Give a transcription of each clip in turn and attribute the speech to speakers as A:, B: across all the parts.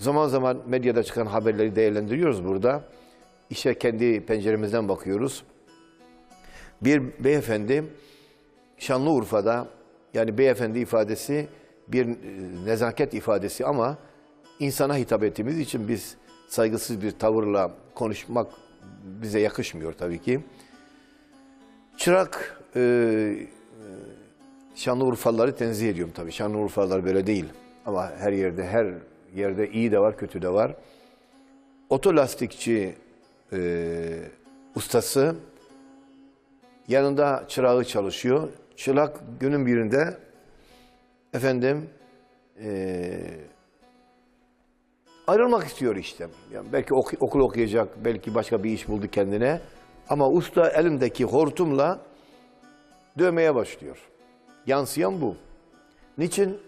A: Zaman zaman medyada çıkan haberleri değerlendiriyoruz burada. İşte kendi penceremizden bakıyoruz. Bir beyefendi Şanlıurfa'da yani beyefendi ifadesi bir e, nezaket ifadesi ama insana hitap ettiğimiz için biz saygısız bir tavırla konuşmak bize yakışmıyor tabii ki. Çırak e, Şanlıurfalıları tenzih ediyorum tabii. Şanlıurfalılar böyle değil. Ama her yerde her yerde iyi de var, kötü de var. Otolastikçi e, ustası yanında çırağı çalışıyor. Çırak günün birinde efendim e, ayrılmak istiyor işte. Yani belki oku- okul okuyacak, belki başka bir iş buldu kendine. Ama usta elindeki hortumla dövmeye başlıyor. Yansıyan bu. Niçin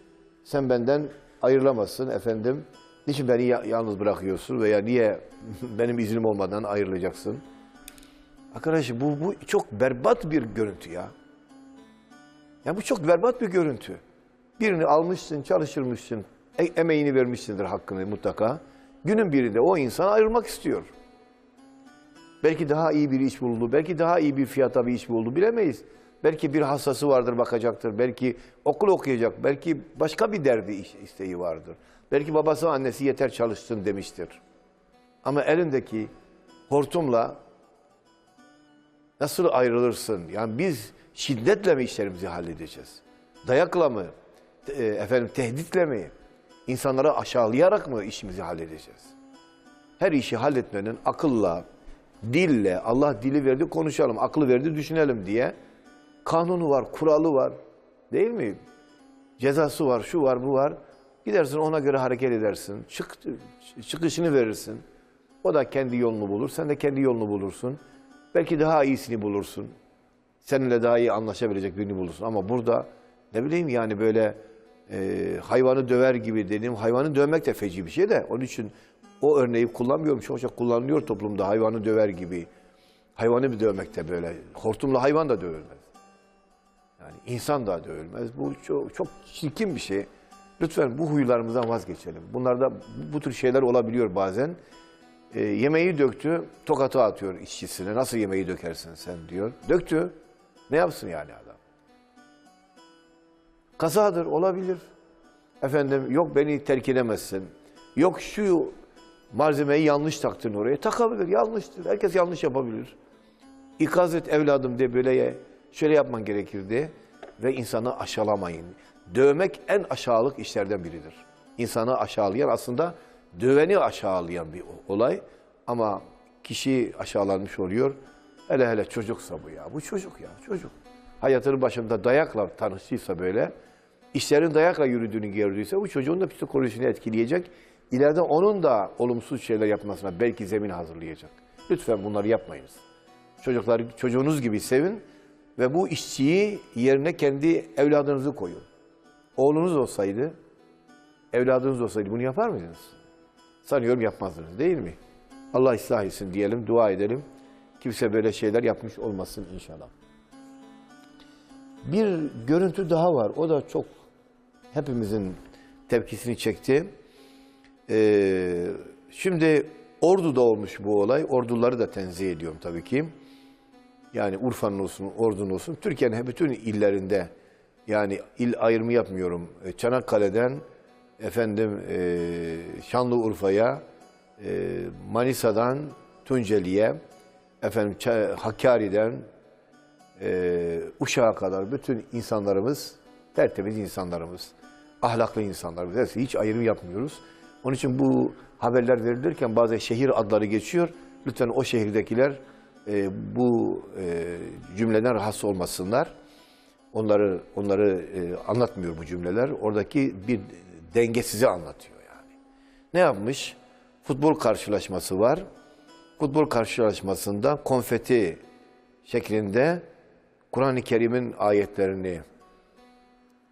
A: sen benden ayrılamazsın efendim? Niçin beni ya- yalnız bırakıyorsun veya niye benim iznim olmadan ayrılacaksın? Arkadaş bu, bu çok berbat bir görüntü ya. Ya bu çok berbat bir görüntü. Birini almışsın, çalıştırmışsın, e- emeğini vermişsindir hakkını mutlaka. Günün birinde o insan ayrılmak istiyor. Belki daha iyi bir iş buldu, belki daha iyi bir fiyata bir iş buldu bilemeyiz. Belki bir hastası vardır bakacaktır, belki okul okuyacak, belki başka bir derdi isteği vardır. Belki babası annesi yeter çalışsın demiştir. Ama elindeki hortumla nasıl ayrılırsın? Yani biz şiddetle mi işlerimizi halledeceğiz? Dayakla mı? E, efendim tehditle mi? İnsanları aşağılayarak mı işimizi halledeceğiz? Her işi halletmenin akılla, dille, Allah dili verdi konuşalım, aklı verdi düşünelim diye kanunu var, kuralı var. Değil mi? Cezası var, şu var, bu var. Gidersin ona göre hareket edersin. Çık, çıkışını verirsin. O da kendi yolunu bulur, sen de kendi yolunu bulursun. Belki daha iyisini bulursun. Seninle daha iyi anlaşabilecek birini bulursun. Ama burada ne bileyim yani böyle e, hayvanı döver gibi dediğim hayvanı dövmek de feci bir şey de. Onun için o örneği kullanmıyorum. Çokça kullanılıyor toplumda hayvanı döver gibi. Hayvanı bir dövmek de böyle. Hortumla hayvan da dövülmez. Yani insan da dövülmez. Bu çok, çok çirkin bir şey. Lütfen bu huylarımızdan vazgeçelim. Bunlarda bu tür şeyler olabiliyor bazen. E, yemeği döktü, tokatı atıyor işçisine. Nasıl yemeği dökersin sen diyor. Döktü. Ne yapsın yani adam? Kazadır, olabilir. Efendim yok beni terk edemezsin. Yok şu malzemeyi yanlış taktın oraya. Takabilir, yanlıştır. Herkes yanlış yapabilir. İkaz et evladım diye böyle şöyle yapman gerekirdi. Ve insanı aşağılamayın. Dövmek en aşağılık işlerden biridir. İnsanı aşağılayan aslında döveni aşağılayan bir olay. Ama kişi aşağılanmış oluyor. Hele hele çocuksa bu ya. Bu çocuk ya çocuk. Hayatının başında dayakla tanıştıysa böyle, işlerin dayakla yürüdüğünü gördüyse bu çocuğun da psikolojisini etkileyecek. İleride onun da olumsuz şeyler yapmasına belki zemin hazırlayacak. Lütfen bunları yapmayınız. Çocukları çocuğunuz gibi sevin ve bu işçiyi yerine kendi evladınızı koyun. Oğlunuz olsaydı, evladınız olsaydı bunu yapar mıydınız? Sanıyorum yapmazdınız değil mi? Allah ıslah etsin diyelim, dua edelim. Kimse böyle şeyler yapmış olmasın inşallah. Bir görüntü daha var. O da çok hepimizin tepkisini çekti. Ee, şimdi Ordu'da olmuş bu olay. Orduları da tenzih ediyorum tabii ki. Yani Urfa'nın olsun, Ordu'nun olsun. Türkiye'nin bütün illerinde yani il ayrımı yapmıyorum. E, Çanakkale'den efendim e, Şanlıurfa'ya, e, Manisa'dan Tunceli'ye, efendim Hakkari'den e, Uşak'a kadar bütün insanlarımız tertemiz insanlarımız, ahlaklı insanlarımız. Hepsi hiç ayrım yapmıyoruz. Onun için bu haberler verilirken bazen şehir adları geçiyor. Lütfen o şehirdekiler e, bu e, cümleden rahatsız olmasınlar. Onları onları e, anlatmıyor bu cümleler. Oradaki bir dengesizi anlatıyor yani. Ne yapmış? Futbol karşılaşması var. Futbol karşılaşmasında konfeti şeklinde Kur'an-ı Kerim'in ayetlerini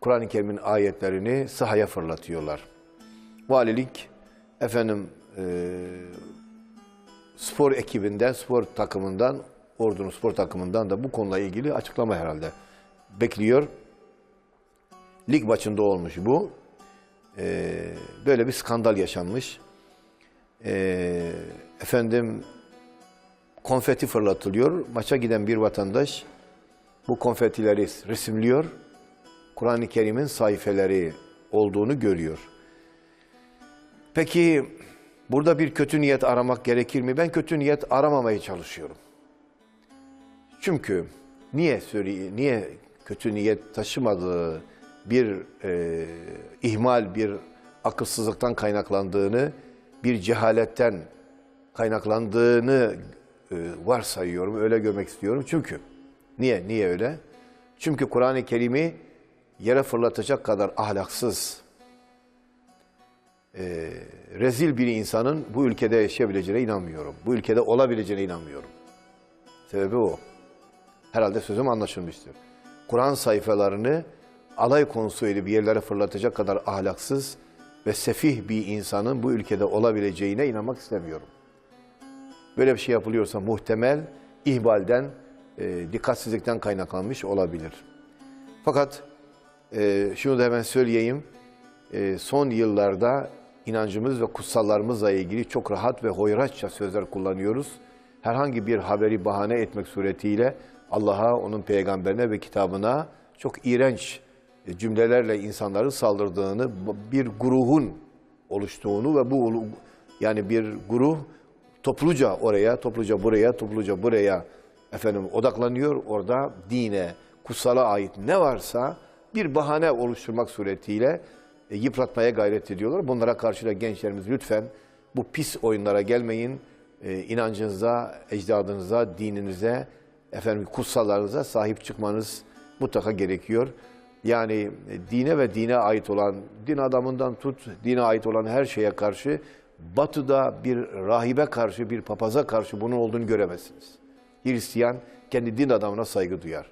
A: Kur'an-ı Kerim'in ayetlerini sahaya fırlatıyorlar. Valilik efendim e, spor ekibinden, spor takımından, ordunun spor takımından da bu konuyla ilgili açıklama herhalde bekliyor. Lig maçında olmuş bu. E, böyle bir skandal yaşanmış. Ee, efendim konfeti fırlatılıyor. Maça giden bir vatandaş bu konfetileri resimliyor. Kur'an-ı Kerim'in sayfeleri olduğunu görüyor. Peki burada bir kötü niyet aramak gerekir mi? Ben kötü niyet aramamaya çalışıyorum. Çünkü niye söyle niye kötü niyet taşımadığı bir e, ihmal, bir akılsızlıktan kaynaklandığını, bir cehaletten kaynaklandığını e, varsayıyorum, öyle görmek istiyorum. Çünkü niye niye öyle? Çünkü Kur'an-ı Kerim'i yere fırlatacak kadar ahlaksız, e, rezil bir insanın bu ülkede yaşayabileceğine inanmıyorum. Bu ülkede olabileceğine inanmıyorum. Sebebi o. Herhalde sözüm anlaşılmıştır. Kur'an sayfalarını alay konusu edip yerlere fırlatacak kadar ahlaksız ve sefih bir insanın bu ülkede olabileceğine inanmak istemiyorum. Böyle bir şey yapılıyorsa muhtemel ihbalden, e, dikkatsizlikten kaynaklanmış olabilir. Fakat e, şunu da hemen söyleyeyim. E, son yıllarda inancımız ve kutsallarımızla ilgili çok rahat ve hoyratça sözler kullanıyoruz. Herhangi bir haberi bahane etmek suretiyle Allah'a, onun peygamberine ve kitabına çok iğrenç e, cümlelerle insanların saldırdığını, bir grubun oluştuğunu ve bu yani bir grup topluca oraya, topluca buraya, topluca buraya efendim odaklanıyor. Orada dine, kutsala ait ne varsa bir bahane oluşturmak suretiyle e, yıpratmaya gayret ediyorlar. Bunlara karşı da gençlerimiz lütfen bu pis oyunlara gelmeyin. E, inancınıza, ecdadınıza, dininize, efendim kutsallarınıza sahip çıkmanız mutlaka gerekiyor. Yani e, dine ve dine ait olan, din adamından tut, dine ait olan her şeye karşı Batı'da bir rahibe karşı, bir papaza karşı bunun olduğunu göremezsiniz. Hristiyan kendi din adamına saygı duyar.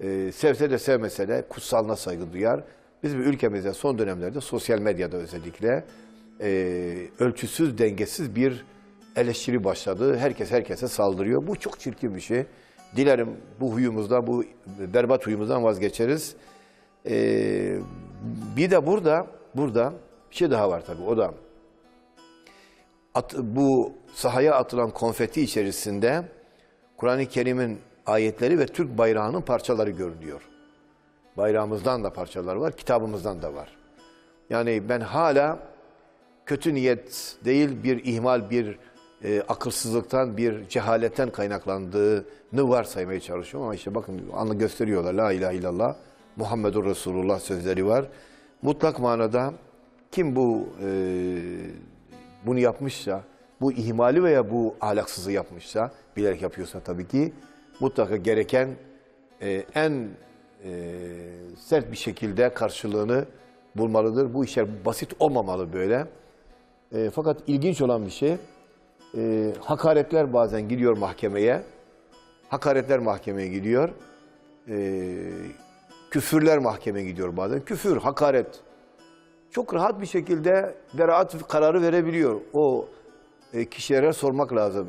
A: Ee, sevse de sevmese de kutsalına saygı duyar. Bizim ülkemizde son dönemlerde sosyal medyada özellikle e, ölçüsüz, dengesiz bir eleştiri başladı. Herkes herkese saldırıyor. Bu çok çirkin bir şey. Dilerim bu huyumuzdan, bu berbat huyumuzdan vazgeçeriz. Ee, bir de burada, burada bir şey daha var tabii. O da at, bu sahaya atılan konfeti içerisinde Kur'an-ı Kerim'in ayetleri ve Türk bayrağının parçaları görünüyor. Bayrağımızdan da parçalar var, kitabımızdan da var. Yani ben hala kötü niyet değil bir ihmal, bir e, akılsızlıktan, bir cehaletten kaynaklandığını varsaymaya çalışıyorum. Ama işte bakın anla gösteriyorlar. La ilahe illallah, Muhammedur Resulullah sözleri var. Mutlak manada kim bu e, bunu yapmışsa, bu ihmali veya bu ahlaksızlığı yapmışsa, bilerek yapıyorsa tabii ki mutlaka gereken e, en e, sert bir şekilde karşılığını bulmalıdır. Bu işler basit olmamalı böyle. E, fakat ilginç olan bir şey, e, hakaretler bazen gidiyor mahkemeye. Hakaretler mahkemeye gidiyor. E, küfürler mahkemeye gidiyor bazen. Küfür, hakaret. Çok rahat bir şekilde beraat kararı verebiliyor. O e, kişilere sormak lazım.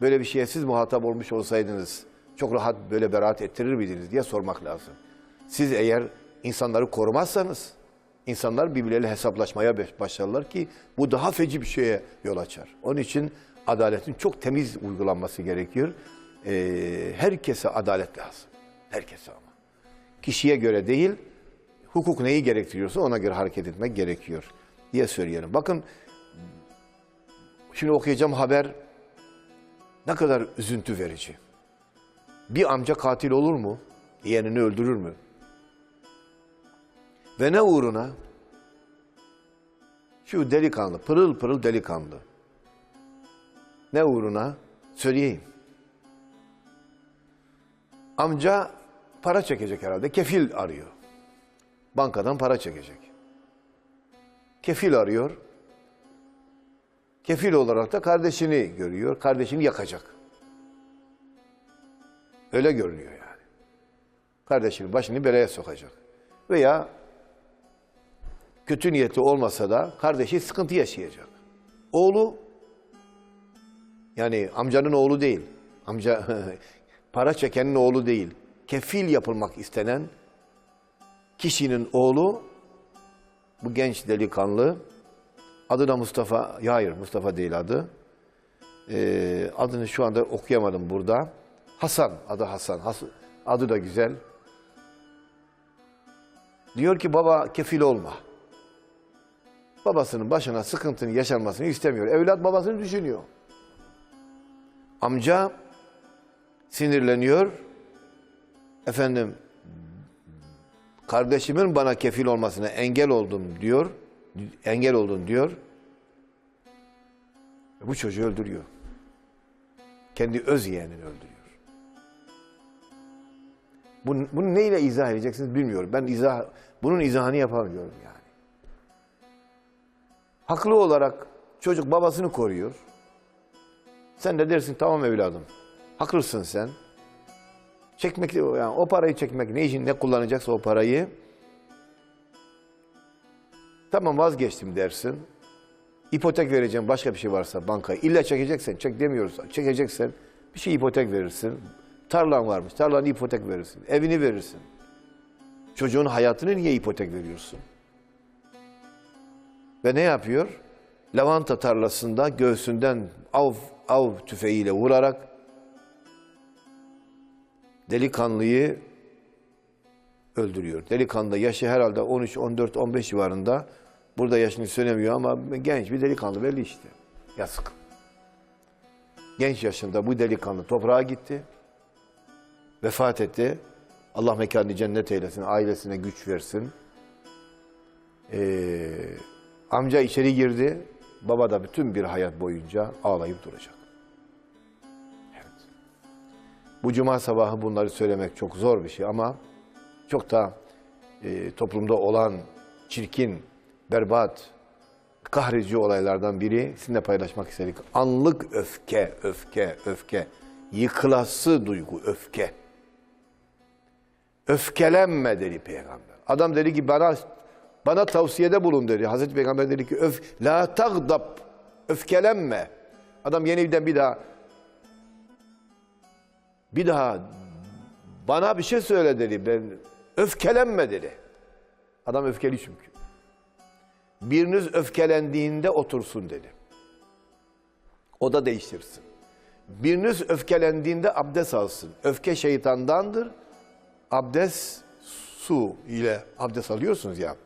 A: Böyle bir şeye siz muhatap olmuş olsaydınız çok rahat böyle beraat ettirir miydiniz diye sormak lazım. Siz eğer insanları korumazsanız insanlar birbirleriyle hesaplaşmaya başlarlar ki bu daha feci bir şeye yol açar. Onun için adaletin çok temiz uygulanması gerekiyor. Ee, herkese adalet lazım. Herkese ama. Kişiye göre değil, hukuk neyi gerektiriyorsa ona göre hareket etmek gerekiyor diye söyleyelim. Bakın şimdi okuyacağım haber ne kadar üzüntü verici. Bir amca katil olur mu? Yeğenini öldürür mü? Ve ne uğruna? Şu delikanlı, pırıl pırıl delikanlı. Ne uğruna? Söyleyeyim. Amca para çekecek herhalde. Kefil arıyor. Bankadan para çekecek. Kefil arıyor. Kefil olarak da kardeşini görüyor. Kardeşini yakacak. Öyle görünüyor yani. Kardeşinin başını belaya sokacak. Veya kötü niyeti olmasa da kardeşi sıkıntı yaşayacak. Oğlu yani amcanın oğlu değil. Amca para çekenin oğlu değil. Kefil yapılmak istenen kişinin oğlu bu genç delikanlı Adı da Mustafa. Ya hayır Mustafa değil adı. Ee, adını şu anda okuyamadım burada. Hasan. Adı Hasan. Has- adı da güzel. Diyor ki baba kefil olma. Babasının başına sıkıntının yaşanmasını istemiyor. Evlat babasını düşünüyor. Amca sinirleniyor. Efendim kardeşimin bana kefil olmasına engel oldum diyor. Engel oldun diyor. Bu çocuğu öldürüyor. Kendi öz yeğenini öldürüyor. Bunu, bunu neyle izah edeceksiniz bilmiyorum. Ben izah, bunun izahını yapamıyorum yani. Haklı olarak çocuk babasını koruyor. Sen de dersin tamam evladım. Haklısın sen. Çekmek yani o parayı çekmek ne için ne kullanacaksa o parayı tamam vazgeçtim dersin. İpotek vereceğim başka bir şey varsa bankaya. İlla çekeceksen çek demiyoruz. Çekeceksen bir şey ipotek verirsin. Tarlan varmış. Tarlanı ipotek verirsin. Evini verirsin. Çocuğun hayatını niye ipotek veriyorsun? Ve ne yapıyor? Lavanta tarlasında göğsünden av, av tüfeğiyle vurarak delikanlıyı öldürüyor. Delikanlı yaşı herhalde 13, 14, 15 civarında. Burada yaşını söylemiyor ama genç bir delikanlı belli işte. Yazık. Genç yaşında bu delikanlı toprağa gitti. Vefat etti. Allah mekanını cennet eylesin, ailesine güç versin. Ee, amca içeri girdi. Baba da bütün bir hayat boyunca ağlayıp duracak. Evet. Bu cuma sabahı bunları söylemek çok zor bir şey ama çok da e, toplumda olan çirkin, berbat, kahredici olaylardan biri sizinle paylaşmak istedik. Anlık öfke, öfke, öfke. Yıkılası duygu, öfke. Öfkelenme dedi peygamber. Adam dedi ki bana bana tavsiyede bulun dedi. Hazreti Peygamber dedi ki öf la tagdab öfkelenme. Adam yeniden bir daha bir daha bana bir şey söyle dedi. Ben öfkelenme dedi. Adam öfkeli çünkü. Biriniz öfkelendiğinde otursun dedi. O da değiştirsin. Biriniz öfkelendiğinde abdest alsın. Öfke şeytandandır. Abdest su ile abdest alıyorsunuz ya.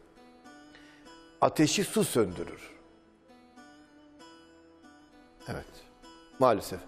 A: Ateşi su söndürür. Evet. Maalesef.